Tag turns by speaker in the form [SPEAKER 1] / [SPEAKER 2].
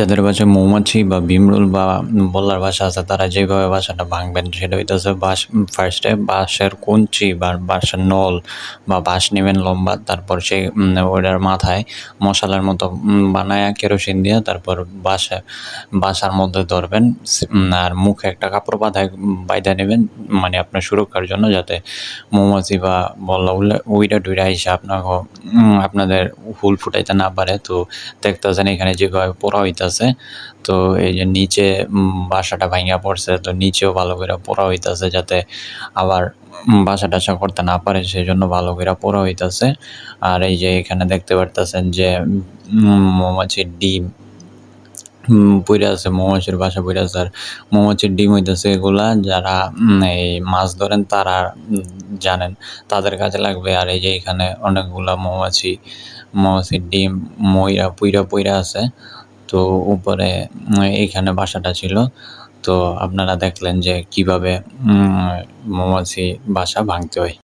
[SPEAKER 1] যাদের বাসায় মৌমাছি বা ভিমরুল বা বল্লার বাসা আছে, তারা যেভাবে বাসাটা ভাঙবেন, সেটা হইতেছে বাঁশ ফার্স্টে বাঁশের কঞ্চি বা বাঁশের নল বা বাঁশ নেবেন লম্বা, তারপর সেই ওটার মাথায় মশলার মতো বানায়া কেরোসিন দিয়ে তারপর বাসা বাসার মধ্যে ধরবেন আর মুখে একটা কাপড় বাঁধায়, বাইধা নেবেন মানে আপনার সুরক্ষার জন্য যাতে মৌমাছি বা বল্লা উল্লে উইরা টুইরা এসে আপনাকে আপনাদের হুল ফুটাইতে না পারে। তো দেখতেছেন এখানে যেভাবে পোড়া হইতাছে তো এই যে নিচে বাসাটা ভাঙিয়া পড়ছে, তো নিচেও ভালো করে পোড়া হইতাছে যাতে আবার বাসা টাসা করতে না পারে সেই জন্য ভালো করে পোড়া হইতাছে। আর এই যে এখানে দেখতে পারতেছেন যে মৌমাছির ডিম পইড়া আছে, মৌমাছির বাসা পইড়া আছে। আর মৌমাছির ডিম হইতেছে এগুলা, যারা এই মাছ ধরেন তারা জানেন, তাদের কাজে লাগবে। আর এই যে এখানে অনেকগুলা মৌমাছি, মৌমাছির ডিম, ময়রা, পুইরা পইরা আছে। তো উপরে এইখানে বাসাটা ছিল। তো আপনারা দেখলেন যে কীভাবে মৌমাছি বাসা ভাঙতে হয়।